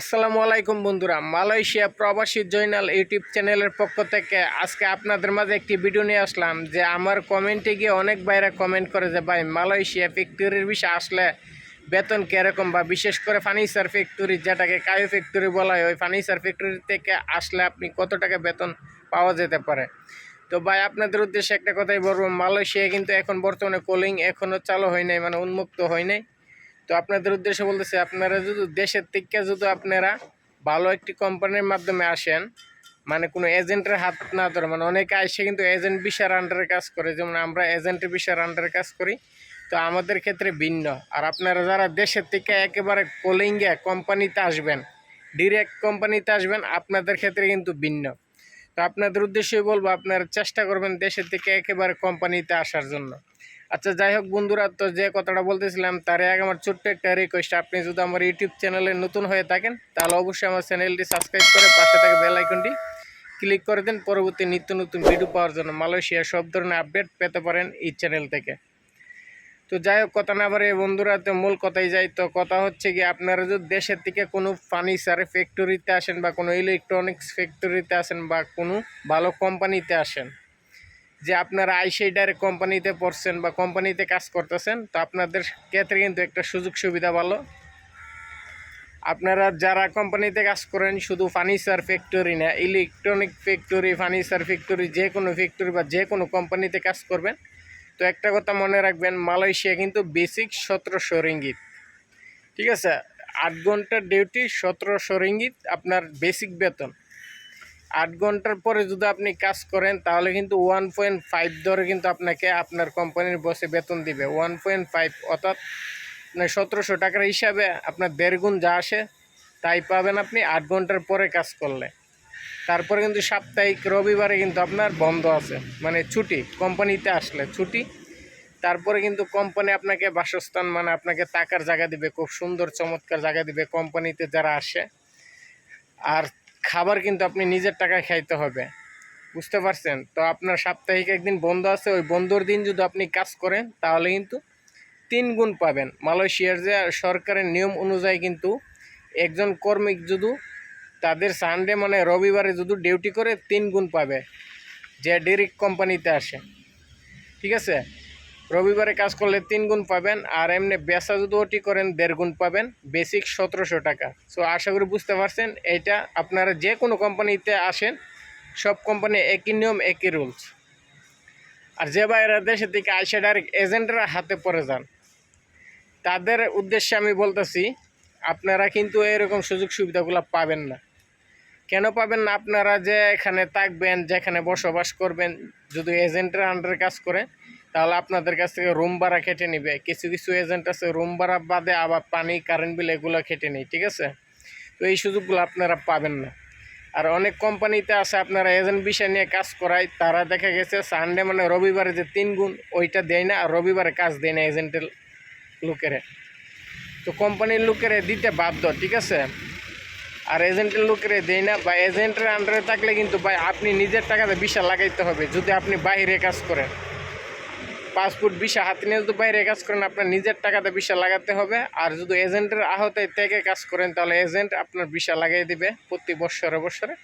আসসালামু আলাইকুম বন্ধুরা, মালয়েশিয়া প্রবাসী জৈনাল ইউটিউব চ্যানেলের পক্ষ থেকে আজকে আপনাদের মাঝে একটি ভিডিও নিয়ে আসলাম যে আমার কমেন্টে গিয়ে অনেক বাইরে কমেন্ট করে যে, ভাই, মালয়েশিয়া ফ্যাক্টরির বিষয়ে আসলে বেতন কীরকম বা বিশেষ করে ফার্নিচার ফ্যাক্টরি, যেটাকে কায়ু ফ্যাক্টরি বলা হয়, ওই ফার্নিচার ফ্যাক্টরি থেকে আসলে আপনি কত টাকা বেতন পাওয়া যেতে পারে? তো ভাই, আপনাদের উদ্দেশ্যে একটা কথাই বলব, মালয়েশিয়া কিন্তু এখন বর্তমানে কোলিং এখনও চালু হয় নাই মানে উন্মুক্ত হয় নাই। তো আপনাদের উদ্দেশ্যে বলতেছি, আপনারা যদি দেশের থেকে যদি আপনারা ভালো একটি কোম্পানির মাধ্যমে আসেন মানে কোনো এজেন্টের হাত না ধরে মানে অনেকে আসে কিন্তু এজেন্ট বিশার আন্ডারে কাজ করে, যেমন আমরা এজেন্টের বিশার আন্ডারে কাজ করি, তো আমাদের ক্ষেত্রে ভিন্ন। আর আপনারা যারা দেশের থেকে একেবারে কলিঙ্গে কোম্পানিতে আসবেন ডিরেক্ট কোম্পানিতে আসবেন, আপনাদের ক্ষেত্রে কিন্তু ভিন্ন। তো আপনাদের উদ্দেশ্যই বলব, আপনারা চেষ্টা করবেন দেশের থেকে একেবারে কোম্পানিতে আসার জন্য। আচ্ছা যাই হোক বন্ধুরা, তো যে কথাটা বলতেছিলাম তার আগে আমার ছোট্ট একটা রিকোয়েস্ট আপনি যদি আমার ইউটিউব চ্যানেলে নতুন হয়ে থাকেন, তাহলে অবশ্যই আমার চ্যানেলটি সাবস্ক্রাইব করে পাশে থাকা বেল আইকনটি ক্লিক করে দিন। পরবর্তী নিত্য নতুন ভিডিও পাওয়ার জন্য মালয়েশিয়া সব ধরনের আপডেট পেতে পারেন এই চ্যানেল থেকে। তো যাই হোক, কথা না বারে বন্ধুরা, তো মূল কথাই যাই, তো কথা হচ্ছে কি আপনারা যদি দেশের থেকে কোনো ফার্নিচার ফ্যাক্টরিতে আসেন বা কোনো ইলেকট্রনিক্স ফ্যাক্টরিতে আসেন বা কোনো ভালো কোম্পানিতে আসেন যে আপনারা আইসেই ডাইরেক্ট কোম্পানিতে পড়ছেন বা কোম্পানিতে কাজ করতেছেন, তো আপনাদের ক্ষেত্রে কিন্তু একটা সুযোগ সুবিধা ভালো। আপনারা যারা কোম্পানিতে কাজ করেন, শুধু ফার্নিচার ফ্যাক্টরি না ইলেকট্রনিক ফ্যাক্টরি ফার্নিচার ফ্যাক্টরি যে কোনো ফ্যাক্টরি বা যে কোনো কোম্পানিতে কাজ করবেন, তো একটা কথা মনে রাখবেন, মালয়েশিয়া কিন্তু বেসিক সতেরোশো রিঙ্গিত। ঠিক আছে? আট ঘণ্টার ডিউটি সতেরোশো রিঙ্গিত আপনার বেসিক বেতন। আট ঘণ্টার পরে যদি আপনি কাজ করেন, তাহলে কিন্তু ওয়ান পয়েন্ট ফাইভ ধরে কিন্তু আপনাকে আপনার কোম্পানির বসে বেতন দিবে। ওয়ান পয়েন্ট ফাইভ অর্থাৎ আপনার সতেরোশো টাকার হিসাবে আপনার দেড় গুণ যা আসে, তাই পাবেন আপনি আট ঘণ্টার পরে কাজ করলে। তারপরে কিন্তু সাপ্তাহিক রবিবারে কিন্তু আপনার বন্ধ আছে। মানে ছুটি, কোম্পানিতে আসলে ছুটি। তারপরে কিন্তু কোম্পানি আপনাকে বাসস্থান মানে আপনাকে টাকার জায়গা দিবে, খুব সুন্দর চমৎকার জায়গা দিবে কোম্পানিতে যারা আসে। আর খাবার কিন্তু আপনি নিজের টাকায় খাইতে হবে। বুঝতে পারছেন? তো আপনার সাপ্তাহিক একদিন বন্ধ আছে, ওই বন্ধর দিন যদি আপনি কাজ করেন, তাহলে কিন্তু তিন গুণ পাবেন। মালয়েশিয়ার যে সরকারের নিয়ম অনুযায়ী কিন্তু একজন কর্মী যদি তাদের সানডে মানে রবিবারে যদি ডিউটি করে, তিন গুণ পাবে, যে ডিরেক্ট কোম্পানিতে আসে। ঠিক আছে? রবিবারে কাজ করলে তিন গুণ পাবেন, আর এমনি বেসা যদি ওটি করেন দেড় গুণ পাবেন বেসিক সতেরোশো টাকা। সো আশা করি বুঝতে পারছেন এটা আপনারা যে কোনো কোম্পানিতে আসেন, সব কোম্পানি একই নিয়ম, একই রুলস আর যে বাইরে দেশের থেকে আইসে ডাইরেক্ট এজেন্টরা হাতে পড়ে যান। তাদের উদ্দেশ্যে আমি বলতেছি, আপনারা কিন্তু এরকম সুযোগ সুবিধাগুলো পাবেন না। কেন পাবেন না? আপনারা যে এখানে থাকবেন, যেখানে বসবাস করবেন, যদি এজেন্টের আন্ডারে কাজ করে তাহলে আপনাদের কাছ থেকে রুম ভাড়া কেটে নিবে। কিছু কিছু এজেন্ট আছে রুম ভাড়া বাদে আবার পানি কারেন্ট বিল এগুলো কেটে নেই ঠিক আছে? তো এই সুযোগগুলো আপনারা পাবেন না। আর অনেক কোম্পানিতে আছে, আপনারা এজেন্ট বিষয় নিয়ে কাজ করায়, তারা দেখা গেছে সানডে মানে রবিবারে যে তিন গুণ ওইটা দেয় না, আর রবিবারে কাজ দেয় না এজেন্টের লোকেরে। তো কোম্পানির লোকেরে দিতে বাধ্য, ঠিক আছে? আর এজেন্টের লোকেরে দেয় না, বা এজেন্টের আন্ডারে থাকলে কিন্তু ভাই আপনি নিজের টাকাতে বিশা লাগাইতে হবে, যদি আপনি বাইরে কাজ করেন। পাসপোর্ট, ভিসা হাতে নিয়ে যদি বাইরে কাজ করেন, আপনার নিজের টাকাতে ভিসা লাগাতে হবে। আর যদি এজেন্টের আহতে থেকে কাজ করেন, তাহলে এজেন্ট আপনার ভিসা লাগিয়ে দিবে প্রতি বছরে বছরে।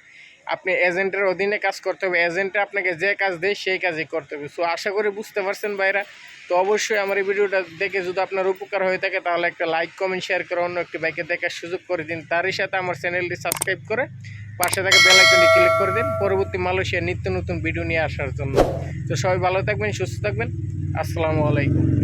আপনি এজেন্টের অধীনে কাজ করতে হবে। এজেন্টে আপনাকে যে কাজ দেয়, সেই কাজই করতে হবে। সো আশা করি বুঝতে পারছেন ভাইরা। তো অবশ্যই আমার এই ভিডিওটা দেখে যদি আপনার উপকার হয়ে থাকে, তাহলে একটা লাইক কমেন্ট শেয়ার করে অন্য একটি বাইকে দেখার সুযোগ করে দিন। তারই সাথে আমার চ্যানেলটি সাবস্ক্রাইব করে পাশে থাকা বেল আইকনটি ক্লিক করে দিন। পরবর্তী মালয়েশিয়ার নিত্য নতুন ভিডিও নিয়ে আসার জন্য। তো সবাই ভালো থাকবেন, সুস্থ থাকবেন। আসসালামু আলাইকুম।